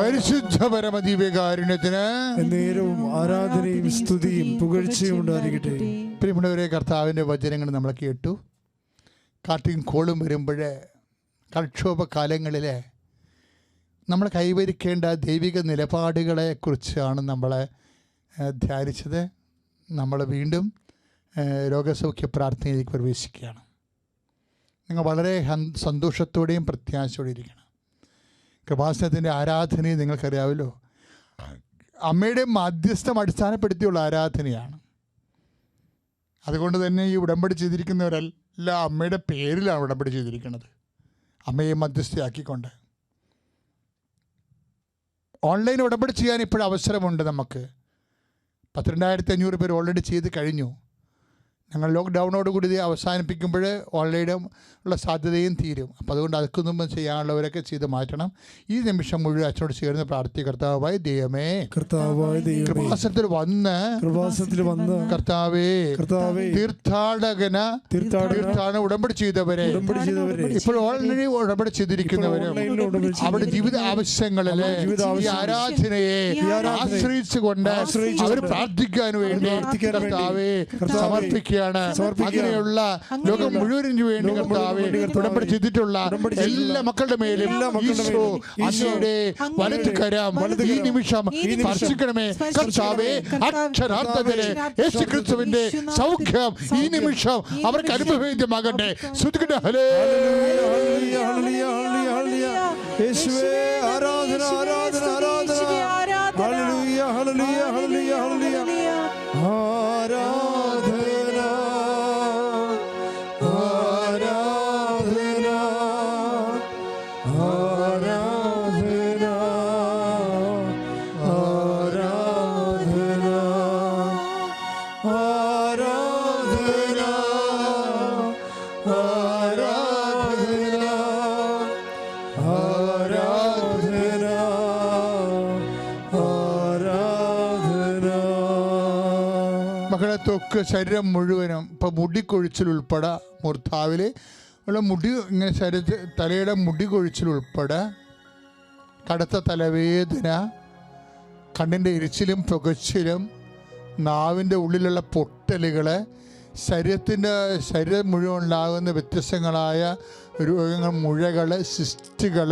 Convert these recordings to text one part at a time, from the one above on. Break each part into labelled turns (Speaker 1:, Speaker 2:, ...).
Speaker 1: പരിശുദ്ധ പരമദീപകാരുണ്യത്തിന്
Speaker 2: നേരവും ആരാധനയും സ്തുതിയും പുകഴ്ചയും ഉണ്ടായിരിക്കട്ടെ.
Speaker 1: പ്രിയമുള്ളവരെ കർത്താവിന്റെ വചനങ്ങൾ നമ്മൾ കേട്ടു. കാട്ടിയും കോളും വരുമ്പോൾ കൽക്ഷോഭ കാലങ്ങളിൽ നമ്മൾ കൈവരിക്കേണ്ട ദൈവിക നിലപാടുകളെ കുറിച്ചാണ് നമ്മൾ ധ്യാനിച്ചത്. നമ്മൾ വീണ്ടും രോഗസൗഖ്യ പ്രാർത്ഥനയിലേക്ക് പ്രവേശിക്കുകയാണ്. നിങ്ങൾ വളരെ സന്തോഷത്തോടെയും പ്രത്യാശയോടെ ഇരിക്കണം. കൃപാസനത്തിന്റെ ആരാധനയും നിങ്ങൾക്കറിയാമല്ലോ. അമ്മയുടെ മധ്യസ്ഥം അടിസ്ഥാനപ്പെടുത്തിയുള്ള ആരാധനയാണ്. അതുകൊണ്ട് തന്നെ ഈ ഉടമ്പടി ചെയ്തിരിക്കുന്നവരെല്ലാം അമ്മയുടെ പേരിലാണ് ഉടമ്പടി ചെയ്തിരിക്കുന്നത്. അമ്മയെ മധ്യസ്ഥയാക്കിക്കൊണ്ട്. ഓൺലൈൻ ഉടമ്പടി ചെയ്യാൻ ഇപ്പോൾ അവസരമുണ്ട് നമുക്ക്. പന്ത്രണ്ടായിരത്തി അഞ്ഞൂറ് പേര് ഓൾറെഡി ചെയ്ത് കഴിഞ്ഞു. ഞങ്ങൾ ലോക്ക്ഡൗണോടുകൂടി ഇത് അവസാനിപ്പിക്കുമ്പോൾ ഓൺലൈനും ഉള്ള സാധ്യതയും തീരും. അപ്പോൾ അതുകൊണ്ട് അതൊക്കെ മുമ്പ് ചെയ്യാനുള്ളവരൊക്കെ ചെയ്ത് മാറ്റണം. ഈ നിമിഷം മുഴുവൻ അച്ഛനോട് ചേർന്ന് പ്രാർത്ഥി കർത്താവായി ദൈവമേ.
Speaker 2: കർത്താവായി വന്ന്
Speaker 1: കൃപാസനത്തിൽ വന്ന്.
Speaker 2: കൃപാസനത്തിൽ വന്ന.
Speaker 1: കർത്താവേ.
Speaker 2: കർത്താവേ.
Speaker 1: തീർത്ഥാടകന.
Speaker 2: തീർത്ഥാടന
Speaker 1: ഉടമ്പടി ചെയ്തവരെ. ഇപ്പോൾ ഓൾറെഡി ഉടമ്പടി ചെയ്തിരിക്കുന്നവരും. അവരുടെ ജീവിത
Speaker 2: ആവശ്യങ്ങളിൽ
Speaker 1: ഈ
Speaker 2: ആവശ്യങ്ങളിൽ
Speaker 1: ആരാധനയെ ആശ്രയിച്ചുകൊണ്ട് അവർ പ്രാർത്ഥിക്കാൻ വേണ്ടി കർത്താവേ
Speaker 2: കർത്താവേ വേണ്ടിയാണ്
Speaker 1: അങ്ങനെയുള്ള ലോകം മുഴുവനും വേണ്ടി കർത്താവെ ഉടമ്പടി ചെയ്തിട്ടുള്ള എല്ലാ മക്കളുടെ മേലും ഈശോ വലത്തു
Speaker 2: വലത്തുകരം
Speaker 1: ഈ നിമിഷം സ്പർശിക്കണമേ. കർത്താവെ അക്ഷരാർത്ഥത്തിലെ യേശു ക്രിസ്തുവിന്റെ സൗഖ്യം ഈ നിമിഷം അവർക്ക് അനുഭവേദ്യമാകട്ടെ. ശ്രദ്ധിക്കട്ടെ ഹലേ.
Speaker 2: ആരാധന ആരാധന. ആരാധന
Speaker 1: തൊക്ക് ശരീരം മുഴുവനും ഇപ്പം മുടിക്കൊഴിച്ചിൽ ഉൾപ്പെടെ മൂർത്താവിൽ ഉള്ള മുടി ഇങ്ങനെ ശരീര തലയുടെ മുടി കൊഴിച്ചിൽ ഉൾപ്പെടെ കടുത്ത തലവേദന കണ്ണിന്റെ ഇരിച്ചിലും പുകച്ചിലും നാവിന്റെ ഉള്ളിലുള്ള പൊട്ടലുകൾ ശരീരത്തിന്റെ ശരീരം മുഴുവൻ ഉണ്ടാകുന്ന വ്യത്യസ്തങ്ങളായ രോഗങ്ങൾ മുഴകൾ സിസ്റ്റുകൾ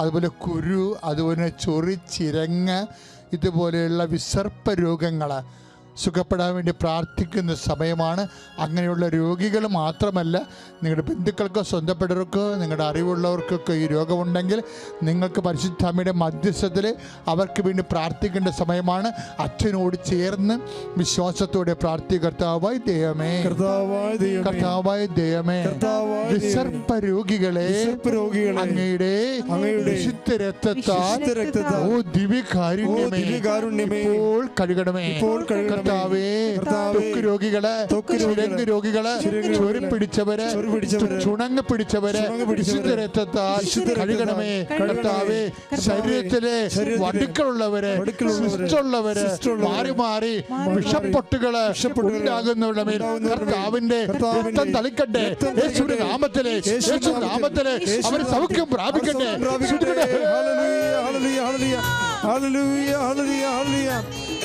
Speaker 1: അതുപോലെ കുരു അതുപോലെ ചൊറി ചിരങ്ങ് ഇതുപോലെയുള്ള വിസർപ്പ രോഗങ്ങൾ സുഖപ്പെടാൻ വേണ്ടി പ്രാർത്ഥിക്കുന്ന സമയമാണ്. അങ്ങനെയുള്ള രോഗികൾ മാത്രമല്ല നിങ്ങളുടെ ബന്ധുക്കൾക്കോ സ്വന്തപ്പെട്ടവർക്കോ നിങ്ങളുടെ അറിവുള്ളവർക്കൊക്കെ ഈ രോഗമുണ്ടെങ്കിൽ നിങ്ങൾക്ക് പരിശുദ്ധാമയുടെ മധ്യസ്ഥത്തിൽ അവർക്ക് വേണ്ടി പ്രാർത്ഥിക്കേണ്ട സമയമാണ്. അച്ഛനോട് ചേർന്ന് വിശ്വാസത്തോടെ പ്രാർത്ഥി കർത്താവായി ദൈവമേ.
Speaker 2: കർത്താവായ ദൈവമേ.
Speaker 1: വിസർപ്പ രോഗികളെ അങ്ങയുടെ വിശുദ്ധ രക്തത്താൽ ഓ ദിവ്യകാരുണ്യമേ. ഇപ്പോൾ കഴുകണമേ.
Speaker 2: ഇപ്പോൾ.
Speaker 1: കർത്താവേ
Speaker 2: തൊക്ക് രോഗികൾ
Speaker 1: ചുരങ്ങ്
Speaker 2: രോഗികൾ
Speaker 1: ചൊരി പിടിച്ചവരെ ചുണങ്ങ് പിടിച്ചവരെ
Speaker 2: ശുദ്ധരക്തത്താൽ
Speaker 1: കഴുകണമേ കർത്താവേ ശരീരത്തിലെ വടുക്കളുള്ളവര്
Speaker 2: ഉള്ളവരെ
Speaker 1: മാറി മാറി
Speaker 2: വിഷപ്പൊട്ടുകൾ
Speaker 1: ഉണ്ടാകുന്നവരുടെ മേൽ കർത്താവിന്റെ രക്തം തളിക്കട്ടെ യേശുവിന്റെ നാമത്തിലെ
Speaker 2: യേശുവിന്റെ
Speaker 1: നാമത്തിലെ അവർ സൗഖ്യം പ്രാപിക്കട്ടെ.
Speaker 2: ഹല്ലേലൂയ ഹല്ലേലൂയ ഹല്ലേലൂയ. ഹല്ലേലൂയ, ഹല്ലേലൂയ, ഹല്ലേലൂയ.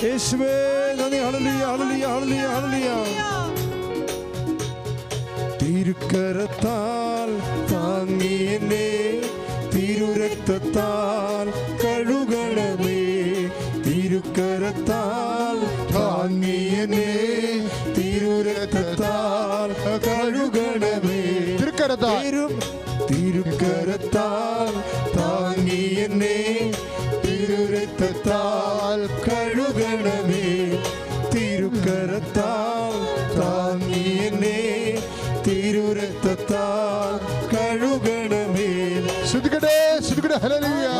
Speaker 2: യേശുവേ ഹല്ലേലൂയ, ഹല്ലേലൂയ, ഹല്ലേലൂയ, ഹല്ലേലൂയ. തിരുക്കരത്താൽ താങ്ങിയെന്നെ തിരുരക്തത്താൽ
Speaker 1: ശ്രദ്ധിക്കട്ടെ ശ്രദ്ധിക്കട്ടെ ഹല്ലേലൂയ.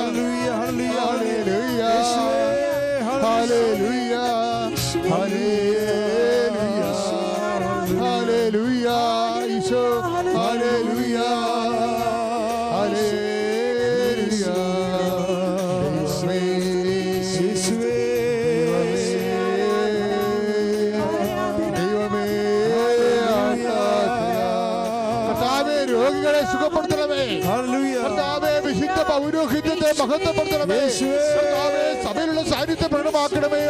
Speaker 1: സഭയിലുള്ള സാന്നിധ്യം പ്രകടമാക്കണമേ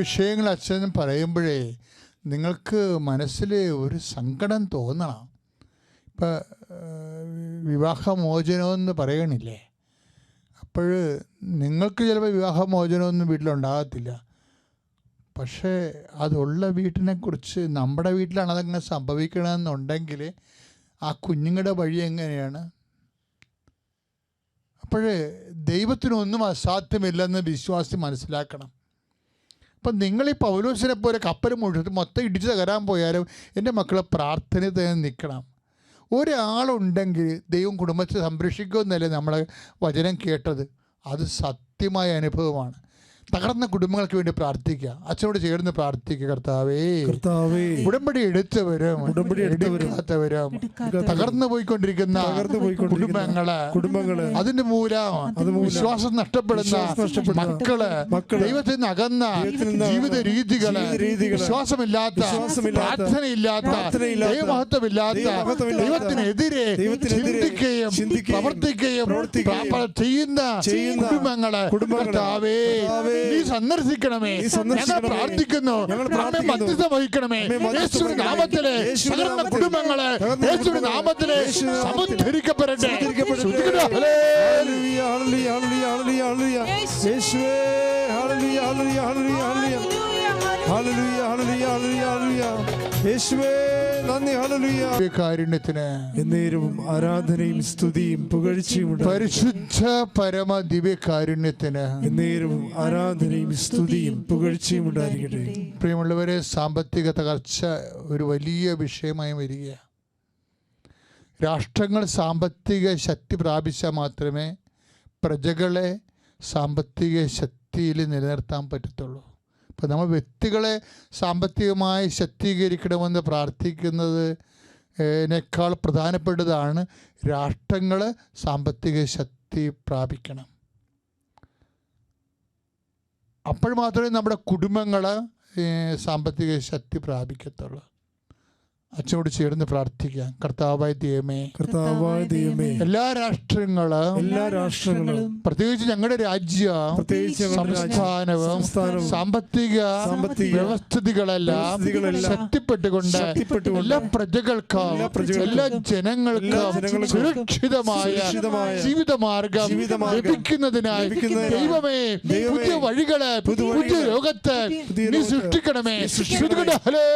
Speaker 1: വിഷയങ്ങൾ അച്ഛൻ പറയുമ്പോഴേ നിങ്ങൾക്ക് മനസ്സിൽ ഒരു സങ്കടം തോന്നണം. ഇപ്പം വിവാഹമോചനമെന്ന് പറയണില്ലേ? അപ്പോൾ നിങ്ങൾക്ക് ചിലപ്പോൾ വിവാഹമോചനമൊന്നും വീട്ടിലുണ്ടാകത്തില്ല. പക്ഷേ അതുള്ള വീട്ടിനെക്കുറിച്ച് നമ്മുടെ വീട്ടിലാണ് അതങ്ങനെ സംഭവിക്കണമെന്നുണ്ടെങ്കിൽ ആ കുഞ്ഞുങ്ങളുടെ വഴി എങ്ങനെയാണ്? അപ്പോഴേ ദൈവത്തിനൊന്നും അസാധ്യമില്ലെന്ന് വിശ്വാസി മനസ്സിലാക്കണം. അപ്പം നിങ്ങൾ ഈ പൗലോസിനെ പോലെ കപ്പൽ മുഴുവൻ മൊത്തം ഇടിച്ച് തകരാൻ പോയാലും എന്റെ മക്കളെ പ്രാർത്ഥന തന്നെ നിൽക്കണം. ഒരാളുണ്ടെങ്കിൽ ദൈവം കുടുംബത്തെ സംരക്ഷിക്കുമെന്നല്ലേ നമ്മളെ വചനം കേട്ടത്. അത് സത്യമായ അനുഭവമാണ്. തകർന്ന കുടുംബങ്ങൾക്ക് വേണ്ടി പ്രാർത്ഥിക്കുക. അച്ഛനോട് ചേർന്ന് പ്രാർത്ഥിക്കുക കർത്താവേ.
Speaker 2: കർത്താവേ.
Speaker 1: ഉടമ്പടി എടുത്തവരും
Speaker 2: ഉടമ്പടി
Speaker 1: എടുക്കാത്തവരും. തകർന്നു പോയിക്കൊണ്ടിരിക്കുന്ന
Speaker 2: തകർന്നു പോയിക്കൊണ്ടിരിക്കുന്ന
Speaker 1: കുടുംബങ്ങൾ
Speaker 2: കുടുംബങ്ങൾ.
Speaker 1: അതിന്റെ മൂലം വിശ്വാസം നഷ്ടപ്പെടുന്ന മക്കൾ
Speaker 2: മക്കൾ.
Speaker 1: ദൈവത്തിൽ നിന്ന് അകന്ന ജീവിത
Speaker 2: രീതികൾ
Speaker 1: വിശ്വാസമില്ലാത്ത പ്രാർത്ഥനയില്ലാത്ത ദൈവമഹത്വമില്ലാത്ത ദൈവത്തിനെതിരെ ചിന്തിക്കുകയും പ്രവർത്തിക്കുകയും ചെയ്യുന്ന
Speaker 2: കുടുംബങ്ങൾ
Speaker 1: കർത്താവേ, നീ സന്ദർശിക്കണമേ. ഞങ്ങൾ പ്രാർത്ഥിക്കുന്നു. നമ്മെ മധ്യസ്ഥ വഹിക്കണമേ. യേശുവിന്റെ നാമത്തിലെ തകർന്ന
Speaker 2: നാമത്തിൽ കുടുംബങ്ങൾ
Speaker 1: യേശുവിന്റെ
Speaker 2: കുടുംബങ്ങൾ
Speaker 1: നാമത്തിലെ
Speaker 2: യേശുവിന്റെ നാമത്തിൽ
Speaker 1: സമുദ്ധരിക്കപ്പെടട്ടെ.
Speaker 2: യേശുവേ ഹല്ലേലൂയ, ഹല്ലേലൂയ, ഹല്ലേലൂയ, ഹല്ലേലൂയ.
Speaker 1: കാരുണ്യത്തിന്
Speaker 2: എന്നേരവും ആരാധനയും സ്തുതിയും പുകഴ്ചയും.
Speaker 1: പരിശുദ്ധ പരമ ദിവ്യകാരുണ്യത്തിന്
Speaker 2: എന്നേരവും ആരാധനയും സ്തുതിയും പുകഴ്ചയും ഉണ്ടായിരിക്കട്ടെ.
Speaker 1: പ്രിയമുള്ളവരെ സാമ്പത്തിക തകർച്ച ഒരു വലിയ വിഷയമായി വരിക രാഷ്ട്രങ്ങൾ സാമ്പത്തിക ശക്തി പ്രാപിച്ചാൽ മാത്രമേ പ്രജകളെ സാമ്പത്തിക ശക്തിയിൽ നിലനിർത്താൻ പറ്റത്തുള്ളൂ. അപ്പോൾ നമ്മൾ വ്യക്തികളെ സാമ്പത്തികമായി ശക്തീകരിക്കണമെന്ന് പ്രാർത്ഥിക്കുന്നത് േക്കാൾ പ്രധാനപ്പെട്ടതാണ് രാഷ്ട്രങ്ങൾ സാമ്പത്തിക ശക്തി പ്രാപിക്കണം. അപ്പോൾ മാത്രമേ നമ്മുടെ കുടുംബങ്ങൾ സാമ്പത്തിക ശക്തി പ്രാപിക്കത്തുള്ളൂ. അച്ഛനോട് ചേർന്ന് പ്രാർത്ഥിക്കാം കർത്താവായ ദൈവമേ
Speaker 2: കർത്താവായ ദൈവമേ
Speaker 1: എല്ലാ രാഷ്ട്രങ്ങളും
Speaker 2: എല്ലാ രാഷ്ട്രങ്ങളും
Speaker 1: പ്രത്യേകിച്ച് ഞങ്ങളുടെ രാജ്യം
Speaker 2: പ്രത്യേകിച്ച്
Speaker 1: സംസ്ഥാനവും സാമ്പത്തിക വ്യവസ്ഥിതികളെല്ലാം ശക്തിപ്പെട്ടുകൊണ്ട് എല്ലാ പ്രജകൾക്കും
Speaker 2: എല്ലാ
Speaker 1: ജനങ്ങൾക്കും സുരക്ഷിതമായ ജീവിതമാർഗം ലഭിക്കുന്നതിനായി ദൈവമേ പുതിയ വഴികൾ
Speaker 2: പുതിയ
Speaker 1: ലോകത്ത് നീ സൃഷ്ടിക്കണമേ.
Speaker 2: സൃഷ്ടിക്കണമേ.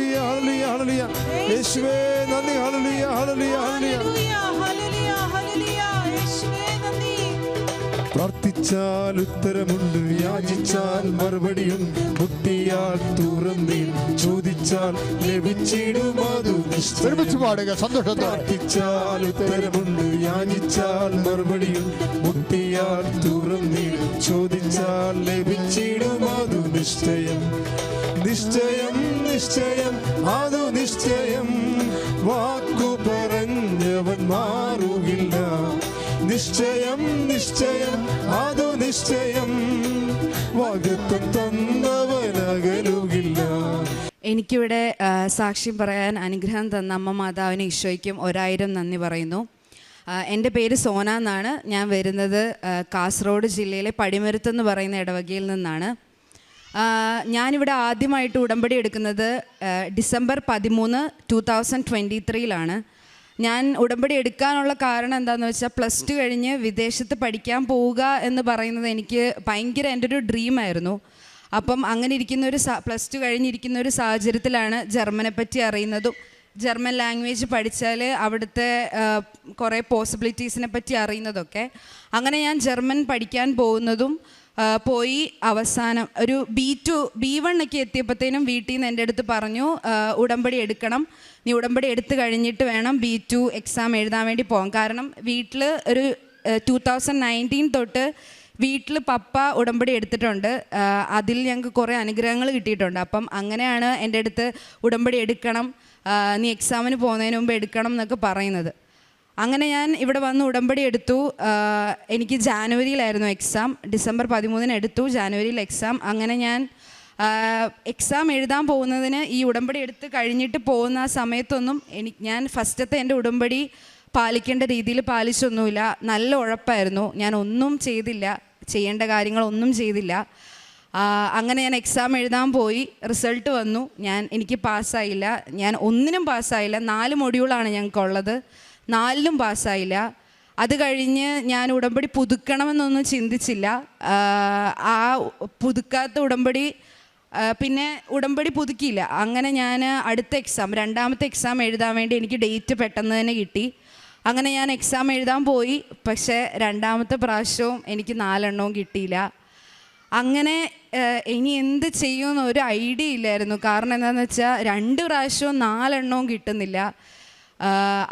Speaker 1: ശ്രുതികട ഹലേ
Speaker 2: ഹല്ലേലൂയ ഹല്ലേലൂയ ഹല്ലേലൂയ ഹല്ലേലൂയ യേശുവേ നന്ദി ഹല്ലേലൂയ ഹല്ലേലൂയ ഹല്ലേലൂയ പ്രാർത്ഥിച്ചാൽ ഉത്തരമുണ്ട് യാചിച്ചാൽ മറുപടിയും മുട്ടിയാൽ തുറന്നീ ചോദിച്ചാൽ ലഭിച്ചിടും അതു നിശ്ചയം.
Speaker 1: ഒരുമിച്ച് പാടുക സന്തോഷത്തോടെ.
Speaker 2: പ്രാർത്ഥിച്ചാൽ ഉത്തരമുണ്ട് യാചിച്ചാൽ മറുപടിയുണ്ട്. മുട്ടിയാൽ തുറന്നീ ചോദിച്ചാൽ ലഭിച്ചിടും അതു നിശ്ചയം. നിശ്ചയം നിശ്ചയം അതു നിശ്ചയം. വാക്കു പറഞ്ഞവൻ മാറുകില്ല. നിശ്ചയം നിശ്ചയം അതു നിശ്ചയം. വാഗ്ദത്തം തന്നവനകലുകില്ല.
Speaker 3: എനിക്കിവിടെ സാക്ഷ്യം പറയാൻ അനുഗ്രഹം തന്ന അമ്മ മാതാവിന് ഈശോയ്ക്കും ഒരായിരം നന്ദി പറയുന്നു. എന്റെ പേര് സോന എന്നാണ്. ഞാൻ വരുന്നത് കാസർഗോഡ് ജില്ലയിലെ പടിമരുത്ത് എന്ന് പറയുന്ന ഇടവകയിൽ നിന്നാണ്. ഞാനിവിടെ ആദ്യമായിട്ട് ഉടമ്പടി എടുക്കുന്നത് ഡിസംബർ പതിമൂന്ന് ടു തൗസൻഡ് ട്വന്റി ത്രീയിലാണ് ഞാൻ ഉടമ്പടി എടുക്കാനുള്ള കാരണം എന്താണെന്ന് വെച്ചാൽ പ്ലസ് ടു കഴിഞ്ഞ് വിദേശത്ത് പഠിക്കാൻ പോവുക എന്ന് പറയുന്നത് എനിക്ക് ഭയങ്കര എന്റെ ഒരു ഡ്രീമായിരുന്നു അപ്പം അങ്ങനെ ഇരിക്കുന്ന ഒരു പ്ലസ് ടു കഴിഞ്ഞിരിക്കുന്ന ഒരു സാഹചര്യത്തിലാണ് ജർമ്മനെ പറ്റി അറിയുന്നതും. ജർമ്മൻ ലാംഗ്വേജ് പഠിച്ചാൽ അവിടുത്തെ കുറേ പോസിബിലിറ്റീസിനെ പറ്റി അറിയുന്നതൊക്കെ. അങ്ങനെ ഞാൻ ജർമ്മൻ പഠിക്കാൻ പോകുന്നതും പോയി അവസാനം ഒരു ബി ടു ബി വൺ ഒക്കെ എത്തിയപ്പോഴത്തേനും വീട്ടിൽ നിന്ന് എന്റെ അടുത്ത് പറഞ്ഞു ഉടമ്പടി എടുക്കണം. നീ ഉടമ്പടി എടുത്തു കഴിഞ്ഞിട്ട് വേണം ബി ടു എക്സാം എഴുതാൻ വേണ്ടി പോകാം കാരണം വീട്ടിൽ ഒരു ടു തൗസൻഡ് നയന്റീൻ തൊട്ട് വീട്ടിൽ പപ്പ ഉടമ്പടി എടുത്തിട്ടുണ്ട്. അതിൽ ഞങ്ങൾക്ക് കുറേ അനുഗ്രഹങ്ങൾ കിട്ടിയിട്ടുണ്ട്. അപ്പം അങ്ങനെയാണ് എന്റെ അടുത്ത് ഉടമ്പടി എടുക്കണം നീ എക്സാമിന് പോകുന്നതിന് മുമ്പ് എടുക്കണം എന്നൊക്കെ പറയുന്നത്. അങ്ങനെ ഞാൻ ഇവിടെ വന്ന് ഉടമ്പടി എടുത്തു. എനിക്ക് ജാനുവരിയിലായിരുന്നു എക്സാം ഡിസംബർ പതിമൂന്നിന് എടുത്തു ജാനുവരിയിൽ എക്സാം അങ്ങനെ ഞാൻ എക്സാം എഴുതാൻ പോകുന്നതിന് ഈ ഉടമ്പടി എടുത്ത് കഴിഞ്ഞിട്ട് പോകുന്ന ആ സമയത്തൊന്നും എനിക്ക് ഞാൻ ഫസ്റ്റത്തെ എന്റെ ഉടമ്പടി പാലിക്കേണ്ട രീതിയിൽ പാലിച്ചൊന്നുമില്ല. നല്ല ഉഴപ്പായിരുന്നു. ഞാൻ ഒന്നും ചെയ്തില്ല. ചെയ്യേണ്ട കാര്യങ്ങളൊന്നും ചെയ്തില്ല. അങ്ങനെ ഞാൻ എക്സാം എഴുതാൻ പോയി. റിസൾട്ട് വന്നു. ഞാൻ എനിക്ക് പാസ്സായില്ല. ഞാൻ ഒന്നിനും പാസ്സായില്ല. നാല് മൊഡ്യൂളാണ് ഞങ്ങൾക്കുള്ളത്. നാലിലും പാസ്സായില്ല. അത് കഴിഞ്ഞ് ഞാൻ ഉടമ്പടി പുതുക്കണമെന്നൊന്നും ചിന്തിച്ചില്ല. ആ, പുതുക്കാത്ത ഉടമ്പടി പിന്നെ ഉടമ്പടി പുതുക്കിയില്ല. അങ്ങനെ ഞാൻ അടുത്ത എക്സാം രണ്ടാമത്തെ എക്സാം എഴുതാൻ വേണ്ടി എനിക്ക് ഡേറ്റ് പെട്ടെന്ന് തന്നെ കിട്ടി. അങ്ങനെ ഞാൻ എക്സാം എഴുതാൻ പോയി. പക്ഷേ രണ്ടാമത്തെ പ്രാവശ്യവും എനിക്ക് നാലെണ്ണവും കിട്ടിയില്ല. അങ്ങനെ ഇനി എന്ത് ചെയ്യുമെന്ന് ഒരു ഐഡിയ ഇല്ലായിരുന്നു. കാരണം എന്താണെന്ന് വെച്ചാൽ രണ്ട് പ്രാവശ്യവും നാലെണ്ണവും കിട്ടുന്നില്ല.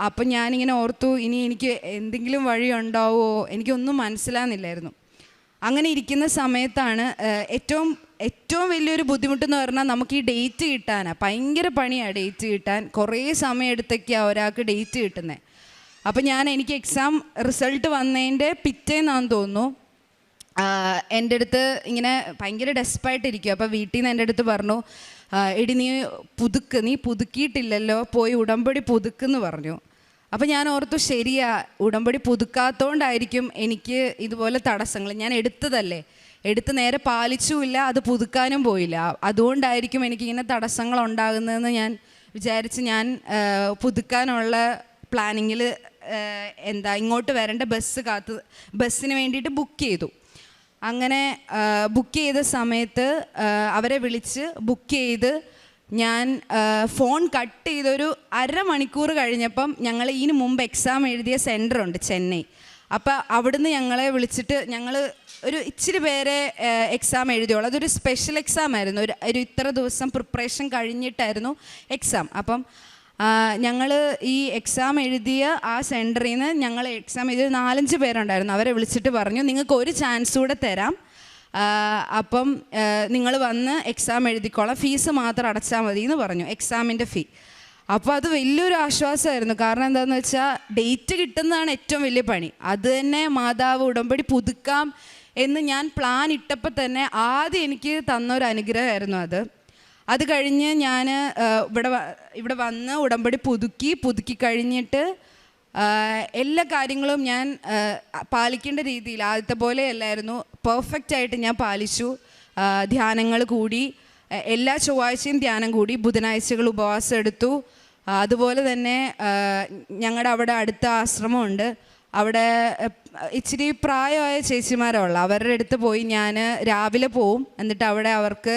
Speaker 3: അപ്പം ഞാനിങ്ങനെ ഓർത്തു ഇനി എനിക്ക് എന്തെങ്കിലും വഴി ഉണ്ടാവുമോ എനിക്കൊന്നും മനസ്സിലാകുന്നില്ലായിരുന്നു. അങ്ങനെ ഇരിക്കുന്ന സമയത്താണ് ഏറ്റവും ഏറ്റവും വലിയൊരു ബുദ്ധിമുട്ടെന്ന് പറഞ്ഞാൽ നമുക്ക് ഈ ഡേറ്റ് കിട്ടാനാണ് ഭയങ്കര പണിയാണ് ഡേറ്റ് കിട്ടാൻ. കുറേ സമയം എടുത്തൊക്കെയാണ് ഒരാൾക്ക് ഡേറ്റ് കിട്ടുന്നത് അപ്പം ഞാൻ എനിക്ക് എക്സാം റിസൾട്ട് വന്നതിന്റെ പിറ്റേന്നാന്ന് തോന്നുന്നു. എന്റെ അടുത്ത് ഇങ്ങനെ ഭയങ്കര ഡെസ്പായിട്ടിരിക്കും അപ്പോൾ വീട്ടിൽ നിന്ന് എന്റെ അടുത്ത് പറഞ്ഞു എടി നീ പുതുക്ക് നീ പുതുക്കിയിട്ടില്ലല്ലോ പോയി ഉടമ്പടി പുതുക്കെന്ന് പറഞ്ഞു. അപ്പോൾ ഞാൻ ഓർത്തു ശരിയാ ഉടമ്പടി പുതുക്കാത്തോണ്ടായിരിക്കും എനിക്ക് ഇതുപോലെ തടസ്സങ്ങൾ ഞാൻ എടുത്തതല്ലേ. എടുത്ത് നേരെ പാലിച്ചുമില്ല അത് പുതുക്കാനും പോയില്ല. അതുകൊണ്ടായിരിക്കും എനിക്കിങ്ങനെ തടസ്സങ്ങൾ ഉണ്ടാകുന്നതെന്ന് ഞാൻ വിചാരിച്ച് ഞാൻ പുതുക്കാനുള്ള പ്ലാനിങ്ങിൽ എന്താ ഇങ്ങോട്ട് വരേണ്ട ബസ് കാത്ത് ബസ്സിന് വേണ്ടിയിട്ട് ബുക്ക് ചെയ്തു. അങ്ങനെ ബുക്ക് ചെയ്ത സമയത്ത് അവരെ വിളിച്ച് ബുക്ക് ചെയ്ത് ഞാൻ ഫോൺ കട്ട് ചെയ്തൊരു അരമണിക്കൂർ കഴിഞ്ഞപ്പം ഞങ്ങൾ ഇതിന് മുമ്പ് എക്സാം എഴുതിയ സെന്ററുണ്ട് ചെന്നൈ. അപ്പോൾ അവിടുന്ന് ഞങ്ങളെ വിളിച്ചിട്ട് ഞങ്ങൾ ഒരു ഇച്ചിരി പേരെ എക്സാം എഴുതിയോളൂ. അതൊരു സ്പെഷ്യൽ എക്സാം ആയിരുന്നു. ഒരു ഒരു ഇത്ര ദിവസം പ്രിപ്പറേഷൻ കഴിഞ്ഞിട്ടായിരുന്നു എക്സാം അപ്പം ഞങ്ങൾ ഈ എക്സാം എഴുതിയ ആ സെന്ററിൽ നിന്ന് ഞങ്ങൾ എക്സാം എഴുതിയ നാലഞ്ച് പേരുണ്ടായിരുന്നു. അവരെ വിളിച്ചിട്ട് പറഞ്ഞു നിങ്ങൾക്ക് ഒരു ചാൻസ് കൂടെ തരാം. അപ്പം നിങ്ങൾ വന്ന് എക്സാം എഴുതിക്കോളാം. ഫീസ് മാത്രം അടച്ചാൽ മതി എന്ന് പറഞ്ഞു എക്സാമിന്റെ ഫീ അപ്പോൾ അത് വലിയൊരു ആശ്വാസമായിരുന്നു. കാരണം എന്താണെന്ന് വെച്ചാൽ ഡേറ്റ് കിട്ടുന്നതാണ് ഏറ്റവും വലിയ പണി. അത് തന്നെ മാതാവ് ഉടമ്പടി പുതുക്കാം എന്ന് ഞാൻ പ്ലാൻ ഇട്ടപ്പോൾ തന്നെ ആദ്യം എനിക്ക് തന്നൊരു അനുഗ്രഹമായിരുന്നു അത്. അത് കഴിഞ്ഞ് ഞാൻ ഇവിടെ ഇവിടെ വന്ന് ഉടമ്പടി പുതുക്കി പുതുക്കി കഴിഞ്ഞിട്ട് എല്ലാ കാര്യങ്ങളും ഞാൻ പാലിക്കേണ്ട രീതിയിൽ ആദ്യത്തെ പോലെ അല്ലായിരുന്നു പെർഫെക്റ്റ് ആയിട്ട് ഞാൻ പാലിച്ചു. ധ്യാനങ്ങൾ കൂടി എല്ലാ ചൊവ്വാഴ്ചയും ധ്യാനം കൂടി ബുധനാഴ്ചകൾ ഉപവാസം എടുത്തു. അതുപോലെ തന്നെ ഞങ്ങളുടെ അവിടെ അടുത്ത ആശ്രമമുണ്ട്. അവിടെ ഇച്ചിരി പ്രായമായ ചേച്ചിമാരുള്ള അവരുടെ അടുത്ത് പോയി ഞാൻ രാവിലെ പോവും. എന്നിട്ട് അവിടെ അവർക്ക്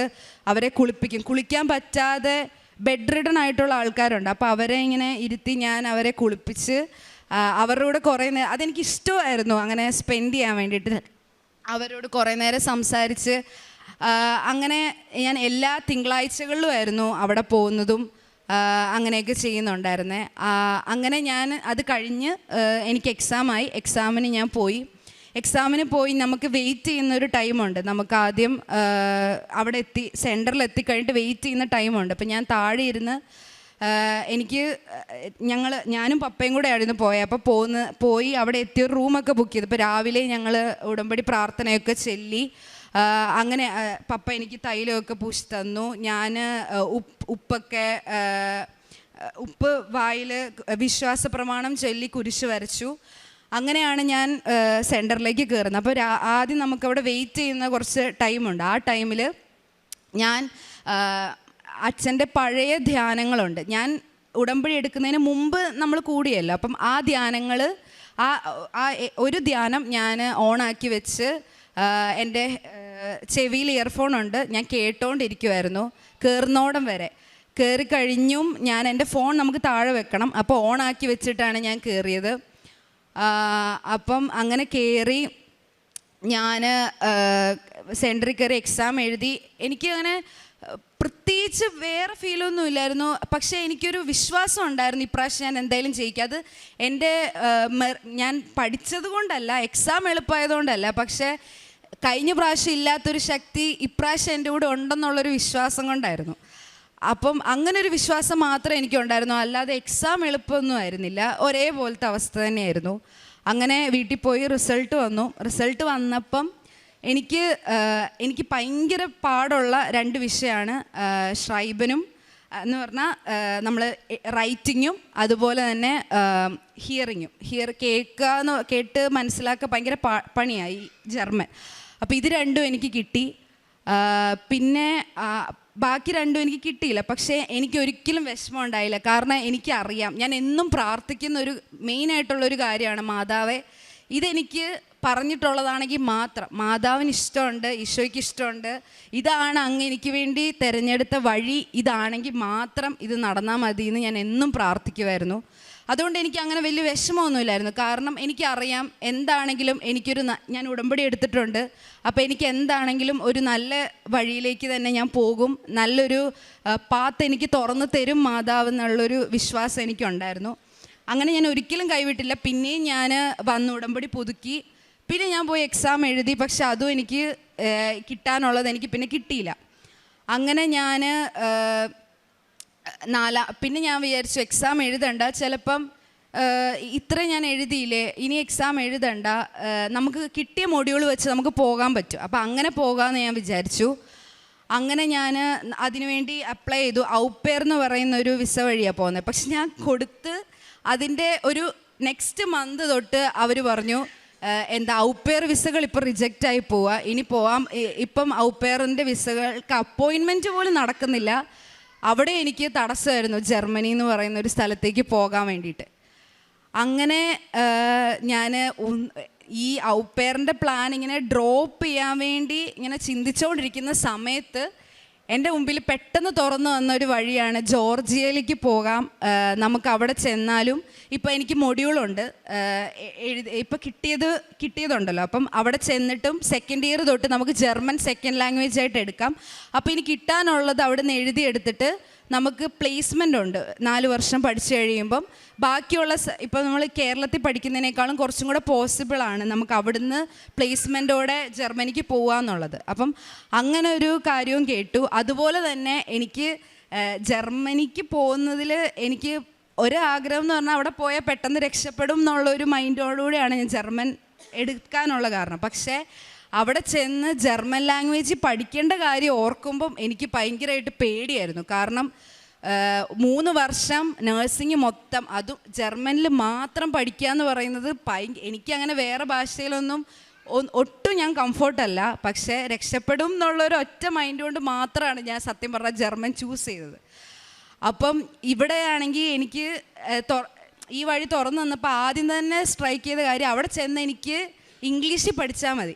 Speaker 3: അവരെ കുളിപ്പിക്കും. കുളിക്കാൻ പറ്റാതെ ബെഡ് റിഡൺ ആയിട്ടുള്ള ആൾക്കാരുണ്ട്. അപ്പോൾ അവരെ ഇങ്ങനെ ഇരുത്തി ഞാൻ അവരെ കുളിപ്പിച്ച് അവരുടെ കൂടെ കുറേ നേരം അതെനിക്ക് ഇഷ്ടമായിരുന്നു അങ്ങനെ സ്പെൻഡ് ചെയ്യാൻ വേണ്ടിയിട്ട്. അവരോട് കുറേ നേരം സംസാരിച്ച് അങ്ങനെ ഞാൻ എല്ലാ തിങ്കളാഴ്ചകളിലുമായിരുന്നു അവിടെ പോകുന്നതും അങ്ങനെയൊക്കെ ചെയ്യുന്നുണ്ടായിരുന്നേ. അങ്ങനെ ഞാൻ അത് കഴിഞ്ഞ് എനിക്ക് എക്സാമായി എക്സാമിന് ഞാൻ പോയി. എക്സാമിന് പോയി നമുക്ക് വെയിറ്റ് ചെയ്യുന്ന ഒരു ടൈമുണ്ട് നമുക്ക് ആദ്യം അവിടെ എത്തി സെന്ററിൽ എത്തിക്കഴിഞ്ഞിട്ട് വെയിറ്റ് ചെയ്യുന്ന ടൈമുണ്ട് അപ്പം ഞാൻ താഴെ ഇരുന്ന് എനിക്ക് ഞങ്ങൾ ഞാനും പപ്പയും കൂടെ ആയിരുന്നു പോയത് അപ്പോൾ പോന്ന് പോയി അവിടെ എത്തിയ റൂമൊക്കെ ബുക്ക് ചെയ്തു. ഇപ്പോൾ രാവിലെ ഞങ്ങൾ ഉടമ്പടി പ്രാർത്ഥനയൊക്കെ ചൊല്ലി അങ്ങനെ പപ്പ എനിക്ക് തൈലമൊക്കെ പൂശി തന്നു. ഞാൻ ഉപ്പ് ഉപ്പൊക്കെ ഉപ്പ് വായിൽ വിശ്വാസ പ്രമാണം ചൊല്ലി കുരിശ് വരച്ചു. അങ്ങനെയാണ് ഞാൻ സെന്ററിലേക്ക് കയറുന്നത് അപ്പോൾ ആദ്യം നമുക്കവിടെ വെയിറ്റ് ചെയ്യുന്ന കുറച്ച് ടൈമുണ്ട്. ആ ടൈമിൽ ഞാൻ അച്ഛന്റെ പഴയ ധ്യാനങ്ങളുണ്ട്. ഞാൻ ഉടമ്പടി എടുക്കുന്നതിന് മുമ്പ് നമ്മൾ കൂടിയല്ലോ. അപ്പം ആ ധ്യാനങ്ങൾ ആ ഒരു ധ്യാനം ഞാൻ ഓണാക്കി വെച്ച് എന്റെ ചെവിയിൽ ഇയർഫോൺ ഉണ്ട്. ഞാൻ കേട്ടോണ്ടിരിക്കുമായിരുന്നു കയറുന്നോടം വരെ. കയറി കഴിഞ്ഞും ഞാൻ എന്റെ ഫോൺ നമുക്ക് താഴെ വെക്കണം. അപ്പോൾ ഓൺ ആക്കി വെച്ചിട്ടാണ് ഞാൻ കയറിയത് അപ്പം അങ്ങനെ കയറി ഞാൻ സെന്ററിൽ കയറി എക്സാം എഴുതി. എനിക്ക് അങ്ങനെ പ്രത്യേകിച്ച് വേറെ ഫീലൊന്നും ഇല്ലായിരുന്നു. പക്ഷേ എനിക്കൊരു വിശ്വാസം ഉണ്ടായിരുന്നു ഇപ്രാവശ്യം ഞാൻ എന്തായാലും ജയിക്കും. അത് എന്റെ ഞാൻ പഠിച്ചത് കൊണ്ടല്ല എക്സാം എളുപ്പമായതുകൊണ്ടല്ല പക്ഷേ കഴിഞ്ഞ പ്രാവശ്യം ഇല്ലാത്തൊരു ശക്തി ഇപ്രാവശ്യം എന്റെ കൂടെ ഉണ്ടെന്നുള്ളൊരു വിശ്വാസം കൊണ്ടായിരുന്നു. അപ്പം അങ്ങനെ ഒരു വിശ്വാസം മാത്രമേ എനിക്കുണ്ടായിരുന്നു. അല്ലാതെ എക്സാം എളുപ്പമൊന്നും ആയിരുന്നില്ല. ഒരേപോലത്തെ അവസ്ഥ തന്നെയായിരുന്നു. അങ്ങനെ വീട്ടിൽ പോയി റിസൾട്ട് വന്നു. റിസൾട്ട് വന്നപ്പം എനിക്ക് എനിക്ക് ഭയങ്കര പാടുള്ള രണ്ട് വിഷയമാണ് ഷ്രൈബനും എന്ന് പറഞ്ഞാൽ നമ്മൾ റൈറ്റിങ്ങും അതുപോലെ തന്നെ ഹിയറിങ്ങും ഹിയർ കേൾക്കുക എന്ന് കേട്ട് മനസ്സിലാക്കുക ഭയങ്കര പണിയായി ജർമ്മൻ. അപ്പോൾ ഇത് രണ്ടും എനിക്ക് കിട്ടി. പിന്നെ ബാക്കി രണ്ടും എനിക്ക് കിട്ടിയില്ല. പക്ഷേ എനിക്ക് ഒരിക്കലും വിഷമം ഉണ്ടായില്ല. കാരണം എനിക്കറിയാം. ഞാൻ എന്നും പ്രാർത്ഥിക്കുന്ന ഒരു മെയിനായിട്ടുള്ളൊരു കാര്യമാണ് മാതാവെ. ഇതെനിക്ക് പറഞ്ഞിട്ടുള്ളതാണെങ്കിൽ മാത്രം. മാതാവിന് ഇഷ്ടമുണ്ട് ഈശോയ്ക്ക് ഇഷ്ടമുണ്ട്. ഇതാണ് അങ്ങ് എനിക്ക് വേണ്ടി തിരഞ്ഞെടുത്ത വഴി. ഇതാണെങ്കിൽ മാത്രം ഇത് നടന്നാൽ മതി എന്ന് ഞാൻ എന്നും പ്രാർത്ഥിക്കുമായിരുന്നു അതുകൊണ്ട് എനിക്ക് അങ്ങനെ വലിയ വിഷമമൊന്നുമില്ലായിരുന്നു. കാരണം എനിക്കറിയാം എന്താണെങ്കിലും എനിക്കൊരു ഞാൻ ഉടമ്പടി എടുത്തിട്ടുണ്ട്. അപ്പോൾ എനിക്ക് എന്താണെങ്കിലും ഒരു നല്ല വഴിയിലേക്ക് തന്നെ ഞാൻ പോകും. നല്ലൊരു പാത്ത് എനിക്ക് തുറന്നു തരും മാതാവ് എന്നുള്ളൊരു വിശ്വാസം എനിക്കുണ്ടായിരുന്നു. അങ്ങനെ ഞാൻ ഒരിക്കലും കൈവിട്ടില്ല. പിന്നെയും ഞാൻ വന്ന് ഉടമ്പടി പുതുക്കി. പിന്നെ ഞാൻ പോയി എക്സാം എഴുതി. പക്ഷെ അതും എനിക്ക് കിട്ടാനുള്ളത് എനിക്ക് പിന്നെ കിട്ടിയില്ല. അങ്ങനെ ഞാൻ നാലാ പിന്നെ ഞാൻ വിചാരിച്ചു എക്സാം എഴുതണ്ട. ചിലപ്പം ഇത്ര ഞാൻ എഴുതിയില്ലേ ഇനി എക്സാം എഴുതണ്ട. നമുക്ക് കിട്ടിയ മൊഡ്യൂൾ വെച്ച് നമുക്ക് പോകാൻ പറ്റും. അപ്പം അങ്ങനെ പോകാമെന്ന് ഞാൻ വിചാരിച്ചു. അങ്ങനെ ഞാൻ അതിനുവേണ്ടി അപ്ലൈ ചെയ്തു. ഔപ്പേർ എന്ന് പറയുന്ന ഒരു വിസ വഴിയാണ് പോകുന്നത് പക്ഷെ ഞാൻ കൊടുത്ത് അതിന്റെ ഒരു നെക്സ്റ്റ് മന്ത് തൊട്ട് അവർ പറഞ്ഞു എന്താ ഔപ്പേർ വിസകൾ ഇപ്പോൾ റിജക്റ്റ് ആയി പോവുക ഇനി പോവാം. ഇപ്പം ഔപ്പേറിന്റെ വിസകൾക്ക് അപ്പോയിൻമെന്റ് പോലും നടക്കുന്നില്ല. അവിടെ എനിക്ക് തടസ്സമായിരുന്നു. ജർമ്മനി എന്ന് പറയുന്ന ഒരു സ്ഥലത്തേക്ക് പോകാൻ വേണ്ടിയിട്ട്. അങ്ങനെ ഞാൻ ഈ ഔപ്പേറിന്റെ പ്ലാൻ ഇങ്ങനെ ഡ്രോപ്പ് ചെയ്യാൻ വേണ്ടി ഇങ്ങനെ ചിന്തിച്ചുകൊണ്ടിരിക്കുന്ന സമയത്ത് എന്റെ മുമ്പിൽ പെട്ടെന്ന് തുറന്നു വന്ന ഒരു വഴിയാണ് ജോർജിയയിലേക്ക് പോകാം. നമുക്ക് അവിടെ ചെന്നാലും ഇപ്പോൾ എനിക്ക് മൊഡ്യൂളുണ്ട്. എഴുതി ഇപ്പം കിട്ടിയത് കിട്ടിയതുണ്ടല്ലോ. അപ്പം അവിടെ ചെന്നിട്ടും സെക്കൻഡ് ഇയർ തൊട്ട് നമുക്ക് ജർമ്മൻ സെക്കൻഡ് ലാംഗ്വേജ് ആയിട്ട് എടുക്കാം. അപ്പോൾ ഇനി കിട്ടാനുള്ളത് അവിടെ നിന്ന് എഴുതിയെടുത്തിട്ട് നമുക്ക് പ്ലേസ്മെന്റ് ഉണ്ട്. നാല് വർഷം പഠിച്ചു കഴിയുമ്പം ബാക്കിയുള്ള ഇപ്പോൾ നമ്മൾ കേരളത്തിൽ പഠിക്കുന്നതിനേക്കാളും കുറച്ചും കൂടെ പോസിബിളാണ് നമുക്ക് അവിടുന്ന് പ്ലേസ്മെന്റോടെ ജർമ്മനിക്ക് പോകാമെന്നുള്ളത് അപ്പം അങ്ങനെ ഒരു കാര്യവും കേട്ടു. അതുപോലെ തന്നെ എനിക്ക് ജർമ്മനിക്ക് പോകുന്നതിൽ എനിക്ക് ഒരു ആഗ്രഹം എന്ന് പറഞ്ഞാൽ അവിടെ പോയാൽ പെട്ടെന്ന് രക്ഷപ്പെടും എന്നുള്ള ഒരു മൈൻഡോടുകൂടിയാണ് ഞാൻ ജർമ്മൻ എടുക്കാനുള്ള കാരണം. പക്ഷേ അവിടെ ചെന്ന് ജർമ്മൻ ലാംഗ്വേജ് പഠിക്കേണ്ട കാര്യം ഓർക്കുമ്പം എനിക്ക് ഭയങ്കരമായിട്ട് പേടിയായിരുന്നു. കാരണം മൂന്ന് വർഷം നേഴ്സിംഗ് മൊത്തം അതും ജർമ്മനിൽ മാത്രം പഠിക്കുക എന്ന് പറയുന്നത് ഭയങ്കര എനിക്കങ്ങനെ വേറെ ഭാഷയിലൊന്നും ഒട്ടും ഞാൻ കംഫോർട്ടല്ല പക്ഷേ രക്ഷപ്പെടും എന്നുള്ളൊരു ഒറ്റ മൈൻഡ് കൊണ്ട് മാത്രമാണ് ഞാൻ സത്യം പറഞ്ഞാൽ ജർമ്മൻ ചൂസ് ചെയ്തത്. അപ്പം ഇവിടെയാണെങ്കിൽ എനിക്ക് ഈ വഴി തുറന്നു വന്നപ്പോൾ ആദ്യം തന്നെ സ്ട്രൈക്ക് ചെയ്ത കാര്യം അവിടെ ചെന്ന് എനിക്ക് ഇംഗ്ലീഷിൽ പഠിച്ചാൽ മതി.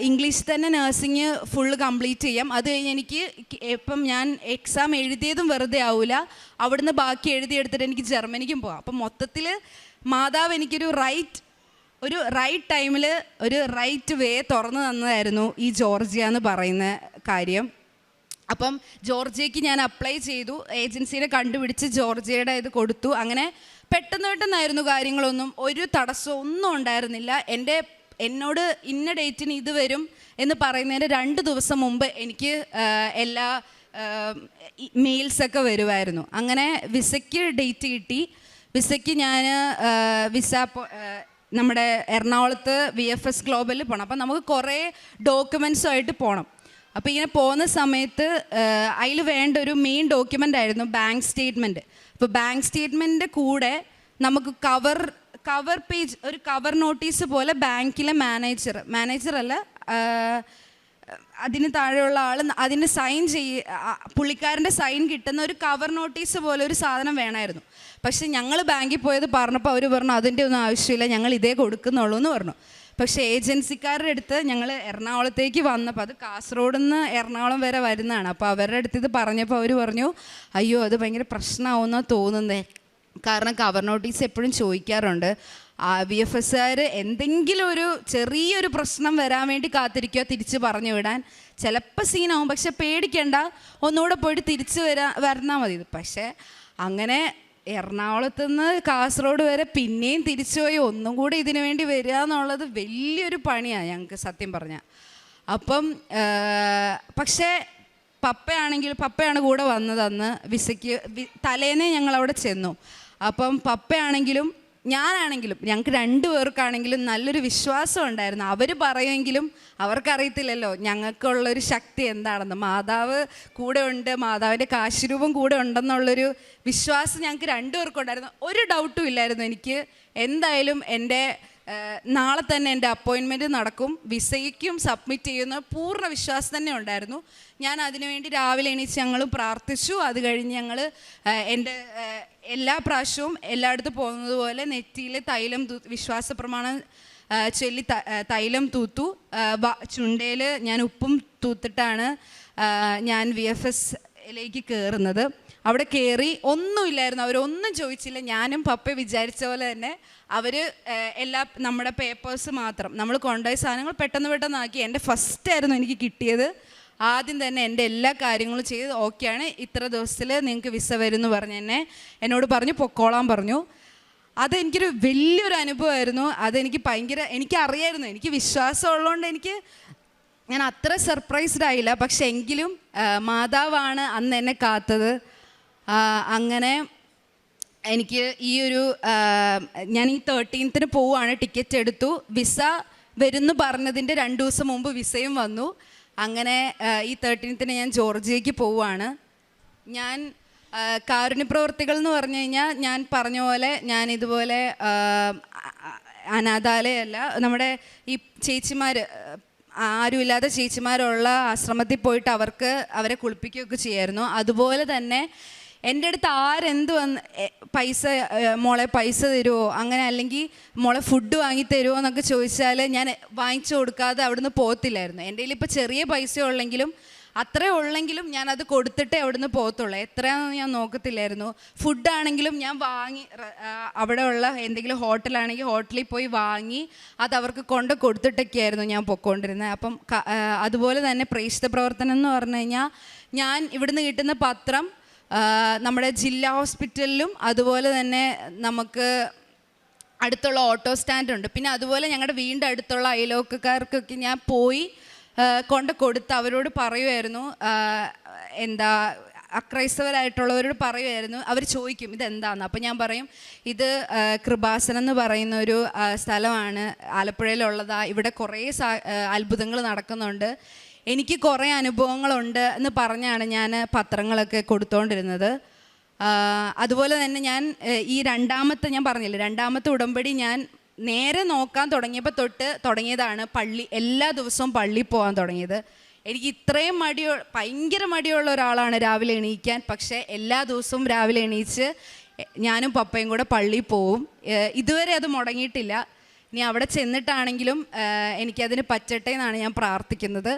Speaker 3: ഇംഗ്ലീഷ് തന്നെ നഴ്സിംഗ് ഫുള്ള് കംപ്ലീറ്റ് ചെയ്യാം. അത് കഴിഞ്ഞ് എനിക്ക് ഇപ്പം ഞാൻ എക്സാം എഴുതിയതും വെറുതെ ആവില്ല അവിടുന്ന് ബാക്കി എഴുതിയെടുത്തിട്ട് എനിക്ക് ജർമ്മനിക്കും പോകാം അപ്പം മൊത്തത്തിൽ മാതാവ് എനിക്കൊരു റൈറ്റ് ഒരു റൈറ്റ് ടൈമിൽ ഒരു റൈറ്റ് വേ തുറന്നു തന്നതായിരുന്നു ഈ ജോർജിയ എന്ന് പറയുന്ന കാര്യം. അപ്പം ജോർജിയക്ക് ഞാൻ അപ്ലൈ ചെയ്തു. ഏജൻസിനെ കണ്ടുപിടിച്ച് ജോർജിയയുടെ ഇത് കൊടുത്തു. അങ്ങനെ പെട്ടെന്ന് പെട്ടെന്നായിരുന്നു കാര്യങ്ങളൊന്നും. ഒരു തടസ്സമൊന്നും ഉണ്ടായിരുന്നില്ല. എന്റെ എന്നോട് ഇന്ന ഡേറ്റിന് ഇത് വരും എന്ന് പറയുന്നതിന് രണ്ട് ദിവസം മുമ്പ് എനിക്ക് എല്ലാ മെയിൽസൊക്കെ വരുമായിരുന്നു അങ്ങനെ വിസയ്ക്ക് ഡേറ്റ് കിട്ടി. വിസയ്ക്ക് ഞാൻ വിസ നമ്മുടെ എറണാകുളത്ത് വി എഫ് എസ് ഗ്ലോബലിൽ പോകണം അപ്പം നമുക്ക് കുറേ ഡോക്യുമെൻസുമായിട്ട് പോകണം അപ്പോൾ ഇങ്ങനെ പോകുന്ന സമയത്ത് അതിൽ വേണ്ട ഒരു മെയിൻ ഡോക്യുമെന്റ് ആയിരുന്നു ബാങ്ക് സ്റ്റേറ്റ്മെന്റ് അപ്പോൾ ബാങ്ക് സ്റ്റേറ്റ്മെന്റിന്റെ കൂടെ നമുക്ക് കവർ കവർ പേജ് ഒരു കവർ നോട്ടീസ് പോലെ ബാങ്കിലെ മാനേജർ മാനേജർ അല്ല അതിന് താഴെയുള്ള ആൾ അതിന് സൈൻ ചെയ്യ പുള്ളിക്കാരന്റെ സൈൻ കിട്ടുന്ന ഒരു കവർ നോട്ടീസ് പോലെ ഒരു സാധനം വേണമായിരുന്നു. പക്ഷെ ഞങ്ങൾ ബാങ്കിൽ പോയത് പറഞ്ഞപ്പോൾ അവർ പറഞ്ഞു അതിന്റെ ഒന്നും ആവശ്യമില്ല ഞങ്ങൾ ഇതേ കൊടുക്കുന്നുള്ളൂ എന്ന് പറഞ്ഞു. പക്ഷേ ഏജൻസിക്കാരുടെ അടുത്ത് ഞങ്ങൾ എറണാകുളത്തേക്ക് വന്നപ്പോൾ അത് കാസർഗോഡ് നിന്ന് എറണാകുളം വരെ വരുന്നതാണ്. അപ്പോൾ അവരുടെ അടുത്ത് ഇത് പറഞ്ഞപ്പോൾ അവർ പറഞ്ഞു അയ്യോ അത് ഭയങ്കര പ്രശ്നമാവുമെന്നാണ് തോന്നുന്നേ. കാരണം കവർ നോട്ടീസ് എപ്പോഴും ചോദിക്കാറുണ്ട്. വി എഫ് എസ്സുകാർ എന്തെങ്കിലും ഒരു ചെറിയൊരു പ്രശ്നം വരാൻ വേണ്ടി കാത്തിരിക്കുക തിരിച്ച് പറഞ്ഞു വിടാൻ. ചിലപ്പോൾ സീനാവും പക്ഷെ പേടിക്കണ്ട. ഒന്നുകൂടെ പോയിട്ട് തിരിച്ച് വരാ വരണാൽ മതി. പക്ഷേ അങ്ങനെ എറണാകുളത്ത് നിന്ന് കാസർഗോഡ് വരെ പിന്നെയും തിരിച്ചു പോയി ഒന്നും കൂടി ഇതിനു വേണ്ടി വരിക എന്നുള്ളത് വലിയൊരു പണിയാണ് ഞങ്ങൾക്ക് സത്യം പറഞ്ഞാൽ അപ്പം പക്ഷേ പപ്പയാണെങ്കിൽ പപ്പയാണ് കൂടെ വന്നതന്ന് വിസയ്ക്ക്. തലേന്നേ ഞങ്ങൾ അവിടെ ചെന്നു. അപ്പം പപ്പയാണെങ്കിലും ഞാനാണെങ്കിലും ഞങ്ങൾക്ക് രണ്ടു പേർക്കാണെങ്കിലും നല്ലൊരു വിശ്വാസം ഉണ്ടായിരുന്നു. അവർ പറയുമെങ്കിലും അവർക്കറിയത്തില്ലല്ലോ ഞങ്ങൾക്കുള്ളൊരു ശക്തി എന്താണെന്ന്. മാതാവ് കൂടെ ഉണ്ട് മാതാവിന്റെ കാശുരൂപം കൂടെ ഉണ്ടെന്നുള്ളൊരു വിശ്വാസം ഞങ്ങൾക്ക് രണ്ടുപേർക്കും ഉണ്ടായിരുന്നു ഒരു ഡൗട്ടും ഇല്ലായിരുന്നു എനിക്ക്. എന്തായാലും എന്റെ നാളെ തന്നെ എന്റെ അപ്പോയിൻമെന്റ് നടക്കും. വിസയ്ക്കും സബ്മിറ്റ് ചെയ്യുന്ന പൂർണ വിശ്വാസം തന്നെ ഉണ്ടായിരുന്നു. ഞാൻ അതിനുവേണ്ടി രാവിലെ എണീച്ച് ഞങ്ങൾ പ്രാർത്ഥിച്ചു. അത് കഴിഞ്ഞ് ഞങ്ങൾ എന്റെ എല്ലാ പ്രാവശ്യവും എല്ലായിടത്തും പോകുന്നത് പോലെ നെറ്റിയിൽ തൈലം വിശ്വാസ പ്രമാണം ചൊല്ലി തൈലം തൂത്തു. ചുണ്ടയിൽ ഞാൻ ഉപ്പും തൂത്തിട്ടാണ് ഞാൻ വി എഫ് എസിലേക്ക് കയറുന്നത് അവിടെ കയറി ഒന്നുമില്ലായിരുന്നു. അവരൊന്നും ചോദിച്ചില്ല. ഞാനും പപ്പ വിചാരിച്ച പോലെ തന്നെ അവർ എല്ലാ നമ്മുടെ പേപ്പേഴ്സ് മാത്രം. നമ്മൾ കൊണ്ടുപോയ സാധനങ്ങൾ പെട്ടെന്ന് പെട്ടെന്ന് ആക്കി. എന്റെ ഫസ്റ്റ് ആയിരുന്നു എനിക്ക് കിട്ടിയത്. ആദ്യം തന്നെ എന്റെ എല്ലാ കാര്യങ്ങളും ചെയ്ത് ഓക്കെയാണ് ഇത്ര ദിവസത്തിൽ നിങ്ങൾക്ക് വിസ വരും എന്ന് പറഞ്ഞ് എന്നെ എന്നോട് പറഞ്ഞു പൊക്കോളാൻ പറഞ്ഞു. അതെനിക്കൊരു വലിയൊരു അനുഭവമായിരുന്നു. അതെനിക്ക് ഭയങ്കര എനിക്കറിയായിരുന്നു എനിക്ക് വിശ്വാസം ഉള്ളതുകൊണ്ട് എനിക്ക് ഞാൻ അത്ര സർപ്രൈസ്ഡ് ആയില്ല. പക്ഷെ എങ്കിലും മാതാവാണ് അന്ന് എന്നെ കാത്തത്. അങ്ങനെ എനിക്ക് ഈ ഒരു ഞാൻ ഈ തേർട്ടീൻത്തിന് പോവുകയാണ്. ടിക്കറ്റ് എടുത്തു. വിസ വരുന്നു പറഞ്ഞതിന്റെ രണ്ട് ദിവസം മുമ്പ് വിസയും വന്നു. അങ്ങനെ ഈ തേർട്ടീൻത്തിന് ഞാൻ ജോർജിയയ്ക്ക് പോവുകയാണ്. ഞാൻ കാരുണ്യപ്രവർത്തികൾ എന്ന് പറഞ്ഞു കഴിഞ്ഞാൽ ഞാൻ പറഞ്ഞ പോലെ ഞാൻ ഇതുപോലെ അനാഥാലയല്ല. നമ്മുടെ ഈ ചേച്ചിമാർ ആരുമില്ലാത്ത ചേച്ചിമാരുള്ള ആശ്രമത്തിൽ പോയിട്ട് അവർക്ക് അവരെ കുളിപ്പിക്കുകയൊക്കെ ചെയ്യായിരുന്നു. അതുപോലെ തന്നെ എന്റെ അടുത്ത് ആരെന്ത് വന്ന് പൈസ മോളെ പൈസ തരുമോ അങ്ങനെ അല്ലെങ്കിൽ മോളെ ഫുഡ് വാങ്ങി തരുമോ എന്നൊക്കെ ചോദിച്ചാൽ ഞാൻ വാങ്ങിച്ചു കൊടുക്കാതെ അവിടുന്ന് പോകത്തില്ലായിരുന്നു. എന്റെ കയ്യിൽ ഇപ്പോൾ ചെറിയ പൈസ ഉള്ളെങ്കിലും അത്രേ ഉള്ളെങ്കിലും ഞാൻ അത് കൊടുത്തിട്ടേ അവിടുന്ന് പോകത്തുള്ളൂ. എത്രയാണെന്ന് ഞാൻ നോക്കത്തില്ലായിരുന്നു. ഫുഡാണെങ്കിലും ഞാൻ വാങ്ങി അവിടെ ഉള്ള എന്തെങ്കിലും ഹോട്ടലാണെങ്കിൽ ഹോട്ടലിൽ പോയി വാങ്ങി അത് അവർക്ക് കൊണ്ട് കൊടുത്തിട്ടൊക്കെയായിരുന്നു ഞാൻ പൊയ്ക്കൊണ്ടിരുന്നത് അപ്പം അതുപോലെ തന്നെ പ്രേക്ഷിത പ്രവർത്തനം എന്ന് പറഞ്ഞു കഴിഞ്ഞാൽ ഞാൻ ഇവിടുന്ന് കിട്ടുന്ന പത്രം നമ്മുടെ ജില്ലാ ഹോസ്പിറ്റലിലും അതുപോലെ തന്നെ നമുക്ക് അടുത്തുള്ള ഓട്ടോ സ്റ്റാൻഡുണ്ട്. പിന്നെ അതുപോലെ ഞങ്ങളുടെ വീടിന്റെ അടുത്തുള്ള അയലോക്കക്കാർക്കൊക്കെ ഞാൻ പോയി കൊണ്ട് കൊടുത്ത് അവരോട് പറയുമായിരുന്നു എന്താ അക്രൈസ്തവരായിട്ടുള്ളവരോട് പറയുമായിരുന്നു അവർ ചോദിക്കും ഇതെന്താന്ന്? അപ്പോൾ ഞാൻ പറയും ഇത് കൃപാസനം എന്ന് പറയുന്ന ഒരു സ്ഥലമാണ്. ആലപ്പുഴയിലുള്ളതാ. ഇവിടെ കുറേ അത്ഭുതങ്ങൾ നടക്കുന്നുണ്ട്. എനിക്ക് കുറേ അനുഭവങ്ങളുണ്ട് എന്ന് പറഞ്ഞാണ് ഞാൻ പത്രങ്ങളൊക്കെ കൊടുത്തോണ്ടിരുന്നത്. അതുപോലെ തന്നെ ഞാൻ ഈ രണ്ടാമത്തെ ഞാൻ പറഞ്ഞില്ലേ രണ്ടാമത്തെ ഉടമ്പടി ഞാൻ നേരെ നോക്കാൻ തുടങ്ങിയപ്പോൾ തൊട്ട് തുടങ്ങിയതാണ് പള്ളി എല്ലാ ദിവസവും പള്ളി പോകാൻ തുടങ്ങിയത്. എനിക്ക് ഇത്രയും മടിയോ ഭയങ്കര മടിയുള്ള ഒരാളാണ് രാവിലെ എണീക്കാൻ പക്ഷേ എല്ലാ ദിവസവും രാവിലെ എണീച്ച് ഞാനും പപ്പയും കൂടെ പള്ളിയിൽ പോവും. ഇതുവരെ അത് മുടങ്ങിയിട്ടില്ല. ഇനി അവിടെ ചെന്നിട്ടാണെങ്കിലും എനിക്കതിന് പറ്റട്ടെ എന്നാണ് ഞാൻ പ്രാർത്ഥിക്കുന്നത്.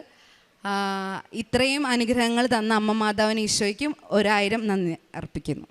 Speaker 3: ഇത്രയും അനുഗ്രഹങ്ങൾ തന്ന അമ്മ മാതാവിന് ഈശോയ്ക്കും ഒരായിരം നന്ദി അർപ്പിക്കുന്നു.